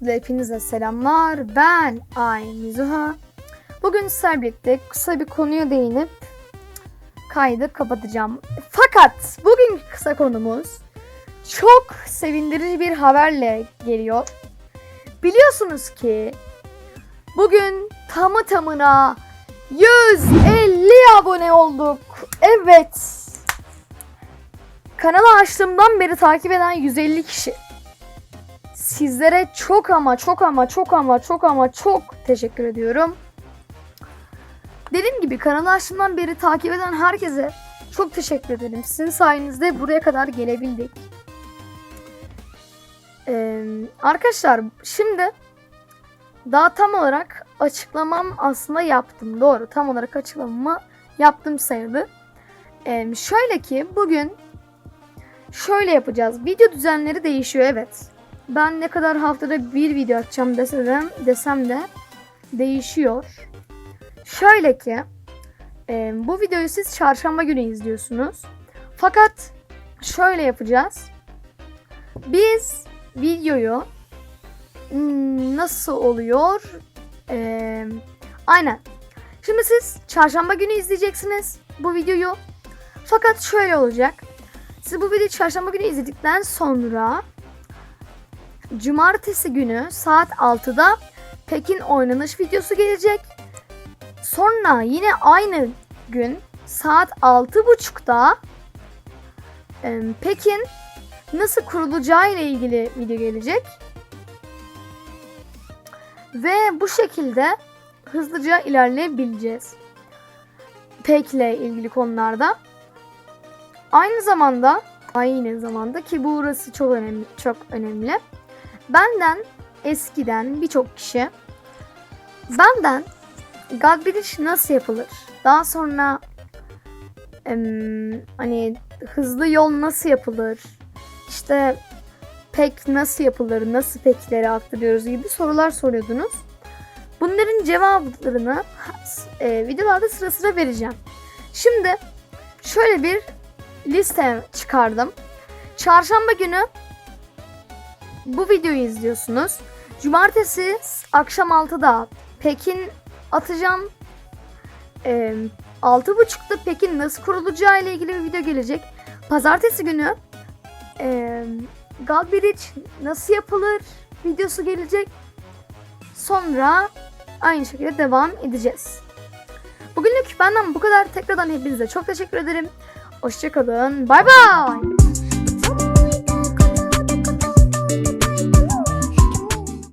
Öncelikle hepinize selamlar. Ben Ay Mizuha. Bugün sizlerle birlikte kısa bir konuya değinip kaydı kapatacağım. Fakat bugünkü kısa konumuz çok sevindirici bir haberle geliyor. Biliyorsunuz ki bugün tamı tamına 150 abone olduk. Evet. Kanalı açtığımdan beri takip eden 150 kişi. Sizlere çok ama çok ama çok ama çok ama çok teşekkür ediyorum. Dediğim gibi kanalı açtığımdan beri takip eden herkese çok teşekkür ederim. Sizin sayenizde buraya kadar gelebildik. Ee, arkadaşlar şimdi daha tam olarak açıklamam aslında yaptım. Doğru tam olarak açıklamamı yaptım sayılır. Ee, şöyle ki bugün şöyle yapacağız. Video düzenleri değişiyor evet. Ben ne kadar haftada bir video atacağım desem, desem de değişiyor. Şöyle ki e, bu videoyu siz çarşamba günü izliyorsunuz. Fakat şöyle yapacağız. Biz videoyu nasıl oluyor? E, aynen. Şimdi siz çarşamba günü izleyeceksiniz bu videoyu. Fakat şöyle olacak. Siz bu videoyu çarşamba günü izledikten sonra Cumartesi günü saat 6'da Pekin oynanış videosu gelecek. Sonra yine aynı gün saat 6.30'da e, Pekin nasıl kurulacağı ile ilgili video gelecek. Ve bu şekilde hızlıca ilerleyebileceğiz. Pek'le ilgili konularda. Aynı zamanda aynı zamanda ki bu burası çok önemli çok önemli. Benden eskiden birçok kişi benden Bridge nasıl yapılır? Daha sonra em, hani hızlı yol nasıl yapılır? İşte pek nasıl yapılır? Nasıl pekleri aktarıyoruz gibi sorular soruyordunuz. Bunların cevaplarını e, videolarda sıra sıra vereceğim. Şimdi şöyle bir liste çıkardım. Çarşamba günü bu videoyu izliyorsunuz. Cumartesi akşam 6'da Pekin atacağım. Ee, 6.30'da Pekin nasıl kurulacağı ile ilgili bir video gelecek. Pazartesi günü e, Galbridge nasıl yapılır videosu gelecek. Sonra aynı şekilde devam edeceğiz. Bugünlük benden bu kadar. Tekrardan hepinize çok teşekkür ederim. Hoşçakalın. Bay bay.